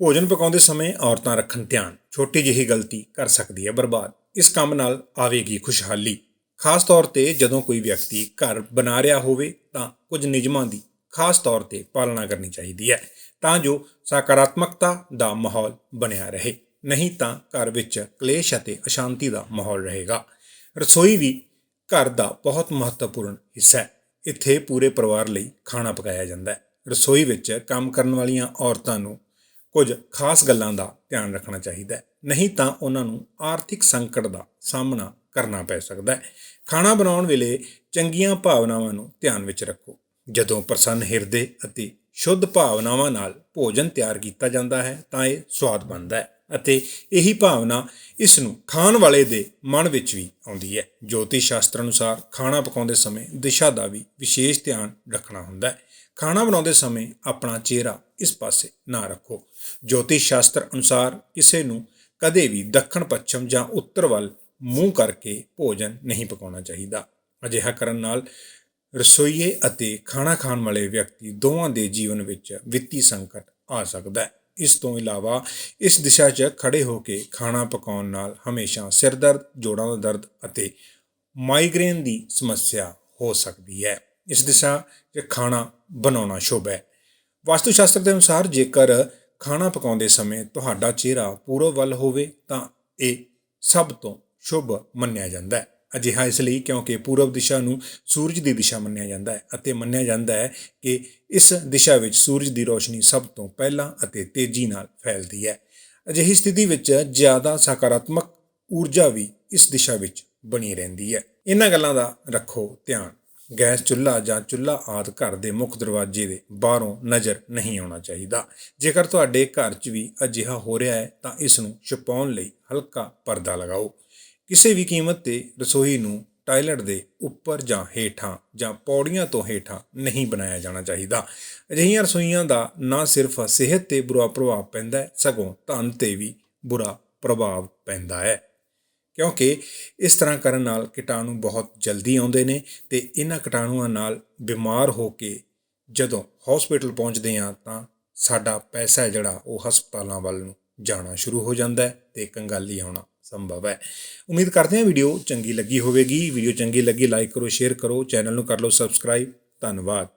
ਭੋਜਨ ਪਕਾਉਂਦੇ ਸਮੇਂ ਔਰਤਾਂ ਰੱਖਣ ਧਿਆਨ, ਛੋਟੀ ਜਿਹੀ ਗਲਤੀ ਕਰ ਸਕਦੀ ਹੈ, ਬਰਬਾਦ। ਇਸ ਕੰਮ ਨਾਲ ਆਵੇਗੀ ਖੁਸ਼ਹਾਲੀ। ਖਾਸ ਤੌਰ ਤੇ ਜਦੋਂ ਕੋਈ ਵਿਅਕਤੀ ਘਰ ਬਣਾ ਰਿਹਾ ਹੋਵੇ ਤਾਂ ਕੁਝ ਨਿਯਮਾਂ ਦੀ ਖਾਸ ਤੌਰ ਤੇ ਪਾਲਣਾ ਕਰਨੀ ਚਾਹੀਦੀ ਹੈ, ਤਾਂ ਜੋ ਸਕਾਰਾਤਮਕਤਾ ਦਾ ਮਾਹੌਲ ਬਣਿਆ ਰਹੇ। ਨਹੀਂ ਤਾਂ ਘਰ ਵਿੱਚ ਕਲੇਸ਼ ਅਤੇ ਅਸ਼ਾਂਤੀ ਦਾ ਮਾਹੌਲ ਰਹੇਗਾ। ਰਸੋਈ ਵੀ ਘਰ ਦਾ ਬਹੁਤ ਮਹੱਤਵਪੂਰਨ ਹਿੱਸਾ ਹੈ। ਇੱਥੇ ਪੂਰੇ ਪਰਿਵਾਰ ਲਈ ਖਾਣਾ ਪਕਾਇਆ ਜਾਂਦਾ ਹੈ। ਰਸੋਈ ਵਿੱਚ ਕੰਮ ਕਰਨ ਵਾਲੀਆਂ ਔਰਤਾਂ ਨੂੰ ਕੁਝ ਖਾਸ ਗੱਲਾਂ ਦਾ ਧਿਆਨ ਰੱਖਣਾ ਚਾਹੀਦਾ ਹੈ। ਨਹੀਂ ਤਾਂ ਉਹਨਾਂ ਨੂੰ ਆਰਥਿਕ ਸੰਕਟ ਦਾ ਸਾਹਮਣਾ ਕਰਨਾ ਪੈ ਸਕਦਾ ਹੈ। ਖਾਣਾ ਬਣਾਉਣ ਵੇਲੇ ਚੰਗੀਆਂ ਭਾਵਨਾਵਾਂ ਨੂੰ ਧਿਆਨ ਵਿੱਚ ਰੱਖੋ। ਜਦੋਂ ਪ੍ਰਸੰਨ ਹਿਰਦੇ ਅਤੇ ਸ਼ੁੱਧ ਭਾਵਨਾਵਾਂ ਨਾਲ ਭੋਜਨ ਤਿਆਰ ਕੀਤਾ ਜਾਂਦਾ ਹੈ, ਤਾਂ ਇਹ ਸਵਾਦ ਬਣਦਾ ਹੈ। ਅਤੇ ਇਹੀ ਭਾਵਨਾ ਇਸ ਨੂੰ ਖਾਣ ਵਾਲੇ ਦੇ ਮਨ ਵਿੱਚ ਵੀ ਆਉਂਦੀ ਹੈ। ਜੋਤਿਸ਼ ਸ਼ਾਸਤਰ ਅਨੁਸਾਰ ਖਾਣਾ ਪਕਾਉਂਦੇ ਸਮੇਂ ਦਿਸ਼ਾ ਦਾ ਵੀ ਵਿਸ਼ੇਸ਼ ਧਿਆਨ ਰੱਖਣਾ ਹੁੰਦਾ ਹੈ। ਖਾਣਾ ਬਣਾਉਂਦੇ ਸਮੇਂ ਆਪਣਾ ਚਿਹਰਾ ਇਸ ਪਾਸੇ ਨਾ ਰੱਖੋ। ਜੋਤਿਸ਼ ਸ਼ਾਸਤਰ ਅਨੁਸਾਰ ਕਿਸੇ ਨੂੰ ਕਦੇ ਵੀ ਦੱਖਣ, ਪੱਛਮ ਜਾਂ ਉੱਤਰ ਵੱਲ ਮੂੰਹ ਕਰਕੇ ਭੋਜਨ ਨਹੀਂ ਪਕਾਉਣਾ ਚਾਹੀਦਾ। ਅਜਿਹਾ ਕਰਨ ਨਾਲ ਰਸੋਈਏ ਅਤੇ ਖਾਣਾ ਖਾਣ ਵਾਲੇ ਵਿਅਕਤੀ ਦੋਵਾਂ ਦੇ ਜੀਵਨ ਵਿੱਚ ਵਿੱਤੀ ਸੰਕਟ ਆ ਸਕਦਾ ਹੈ। ਇਸ ਤੋਂ ਇਲਾਵਾ ਇਸ ਦਿਸ਼ਾ 'ਚ ਖੜੇ ਹੋ ਕੇ ਖਾਣਾ ਪਕਾਉਣ ਨਾਲ ਹਮੇਸ਼ਾ ਸਿਰ ਦਰਦ, ਜੋੜਾਂ ਦਾ ਦਰਦ ਅਤੇ ਮਾਈਗ੍ਰੇਨ ਦੀ ਸਮੱਸਿਆ ਹੋ ਸਕਦੀ ਹੈ। ਇਸ ਦਿਸ਼ਾ 'ਚ ਖਾਣਾ ਬਣਾਉਣਾ ਸ਼ੁਭ ਹੈ। ਵਾਸਤੂ ਸ਼ਾਸਤਰ ਦੇ ਅਨੁਸਾਰ ਜੇਕਰ ਖਾਣਾ ਪਕਾਉਂਦੇ ਸਮੇਂ ਤੁਹਾਡਾ ਚਿਹਰਾ ਪੂਰਬ ਵੱਲ ਹੋਵੇ ਤਾਂ ਇਹ ਸਭ ਤੋਂ ਸ਼ੁਭ ਮੰਨਿਆ ਜਾਂਦਾ ਹੈ। ਅਜਿਹਾ ਇਸ ਲਈ ਕਿਉਂਕਿ ਪੂਰਬ ਦਿਸ਼ਾ ਨੂੰ ਸੂਰਜ ਦੀ ਦਿਸ਼ਾ ਮੰਨਿਆ ਜਾਂਦਾ ਹੈ ਅਤੇ ਮੰਨਿਆ ਜਾਂਦਾ ਹੈ ਕਿ ਇਸ ਦਿਸ਼ਾ ਵਿੱਚ ਸੂਰਜ ਦੀ ਰੋਸ਼ਨੀ ਸਭ ਤੋਂ ਪਹਿਲਾਂ ਅਤੇ ਤੇਜ਼ੀ ਨਾਲ ਫੈਲਦੀ ਹੈ। ਅਜਿਹੀ ਸਥਿਤੀ ਵਿੱਚ ਜ਼ਿਆਦਾ ਸਕਾਰਾਤਮਕ ਊਰਜਾ ਵੀ ਇਸ ਦਿਸ਼ਾ ਵਿੱਚ ਬਣੀ ਰਹਿੰਦੀ ਹੈ। ਇਹਨਾਂ ਗੱਲਾਂ ਦਾ ਰੱਖੋ ਧਿਆਨ। ਗੈਸ ਚੁੱਲ੍ਹਾ ਜਾਂ ਚੁੱਲ੍ਹਾ ਆਦ ਘਰ ਦੇ ਮੁੱਖ ਦਰਵਾਜ਼ੇ ਦੇ ਬਾਹਰੋਂ ਨਜ਼ਰ ਨਹੀਂ ਆਉਣਾ ਚਾਹੀਦਾ। ਜੇਕਰ ਤੁਹਾਡੇ ਘਰ 'ਚ ਵੀ ਅਜਿਹਾ ਹੋ ਰਿਹਾ ਹੈ ਤਾਂ ਇਸ ਨੂੰ ਛੁਪਾਉਣ ਲਈ ਹਲਕਾ ਪਰਦਾ ਲਗਾਓ। ਕਿਸੇ ਵੀ ਕੀਮਤ ਤੇ ਰਸੋਈ ਨੂੰ ਟਾਇਲਟ ਦੇ ਉੱਪਰ ਜਾਂ ਹੇਠਾਂ ਜਾਂ ਪੌੜੀਆਂ ਤੋਂ ਹੇਠਾਂ ਨਹੀਂ ਬਣਾਇਆ ਜਾਣਾ ਚਾਹੀਦਾ। ਅਜਿਹੀਆਂ ਰਸੋਈਆਂ ਦਾ ਨਾ ਸਿਰਫ ਸਿਹਤ ਤੇ ਬੁਰਾ ਪ੍ਰਭਾਵ ਪੈਂਦਾ ਹੈ, ਸਗੋਂ ਧਨ ਤੇ ਵੀ ਬੁਰਾ ਪ੍ਰਭਾਵ ਪੈਂਦਾ ਹੈ। ਕਿਉਂਕਿ ਇਸ ਤਰ੍ਹਾਂ ਕਰਨ ਨਾਲ ਕੀਟਾਣੂ ਬਹੁਤ ਜਲਦੀ ਆਉਂਦੇ ਨੇ ਤੇ ਇਹਨਾਂ ਕੀਟਾਣੂਆਂ ਨਾਲ ਬਿਮਾਰ ਹੋ ਕੇ ਜਦੋਂ ਹਸਪੀਟਲ ਪਹੁੰਚਦੇ ਆ ਤਾਂ ਸਾਡਾ ਪੈਸਾ ਜਿਹੜਾ ਉਹ ਹਸਪਤਾਲਾਂ ਵੱਲ ਨੂੰ ਜਾਣਾ ਸ਼ੁਰੂ ਹੋ ਜਾਂਦਾ ਹੈ ਤੇ ਕੰਗਾਲੀ ਆਉਣਾ ਸੰਭਵ ਹੈ। ਉਮੀਦ ਕਰਦੇ ਹਾਂ ਵੀਡੀਓ ਚੰਗੀ ਲੱਗੀ ਹੋਵੇਗੀ। ਵੀਡੀਓ ਚੰਗੀ ਲੱਗੀ ਲਾਈਕ ਕਰੋ ਸ਼ੇਅਰ ਕਰੋ ਚੈਨਲ ਨੂੰ ਕਰ ਲਓ ਸਬਸਕ੍ਰਾਈਬ ਧੰਨਵਾਦ।